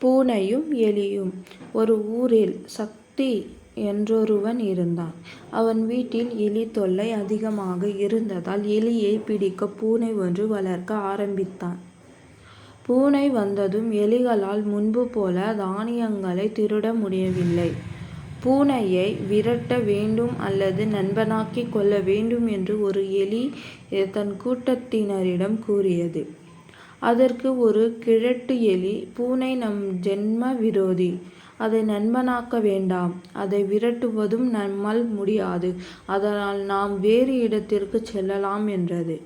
பூனையும் எலியும் ஒரு ஊரில் சக்தி என்றொருவன் இருந்தான். அவன் வீட்டில் எலி தொல்லை அதிகமாக இருந்ததால் எலியை பிடிக்க பூனை ஒன்று வளர்க்க ஆரம்பித்தான். பூனை வந்ததும் எலிகளால் முன்பு போல தானியங்களை திருட முடியவில்லை. பூனையை விரட்ட வேண்டும் அல்லது நண்பனாக்கிக் கொள்ள வேண்டும் என்று ஒரு எலி தன் கூட்டத்தினரிடம் கூறியது. அதற்கு ஒரு கிழட்டு எலி பூனை நம் ஜென்ம விரோதி. அதை நண்பனாக்க வேண்டாம். அதை விரட்டுவதும் நம்மால் முடியாது. அதனால் நாம் வேறு இடத்திற்கு செல்லலாம் என்றது.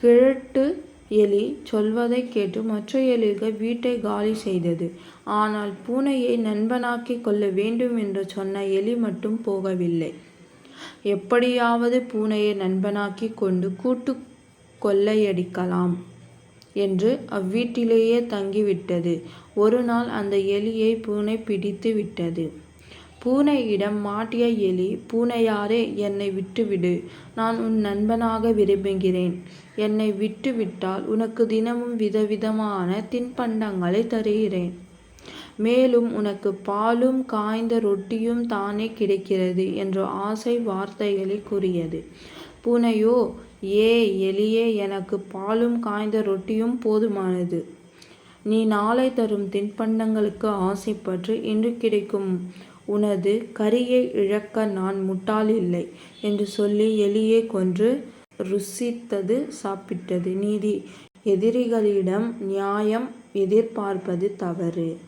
கிழட்டு எலி சொல்வதைக் கேட்டு மற்ற எலிகள் வீட்டை காலி செய்தது. ஆனால் பூனையை நண்பனாக்கிக் கொள்ள வேண்டும் என்று சொன்ன எலி மட்டும் போகவில்லை. எப்படியாவது பூனையை நண்பனாக்கிக் கொண்டு கூட்டு கொள்ளையடிக்கலாம் என்று அவ்வீட்டிலேயே தங்கிவிட்டது. ஒரு நாள் அந்த எலியை பூனை பிடித்து விட்டது. பூனையிடம் மாட்டிய எலி பூனையாரே என்னை விட்டுவிடு. நான் உன் நண்பனாக விரும்புகிறேன். என்னை விட்டு விட்டால் உனக்கு தினமும் விதவிதமான தின்பண்டங்களை தருகிறேன். மேலும் உனக்கு பாலும் காய்ந்த ரொட்டியும் தானே கிடைக்கிறது என்ற ஆசை வார்த்தைகளை கூறியது. பூனையோ ஏ எலியே எனக்கு பாலும் காய்ந்த ரொட்டியும் போதுமானது. நீ நாளை தரும் தின்பண்டங்களுக்கு ஆசைப்பட்டு இன்று கிடைக்கும் உனது கரியை இழக்க நான் முட்டாள் இல்லை. என்று சொல்லி எலியை கொன்று ருசித்தது சாப்பிட்டது. நீதி எதிரிகளிடம் நியாயம் எதிர்பார்ப்பது தவறு.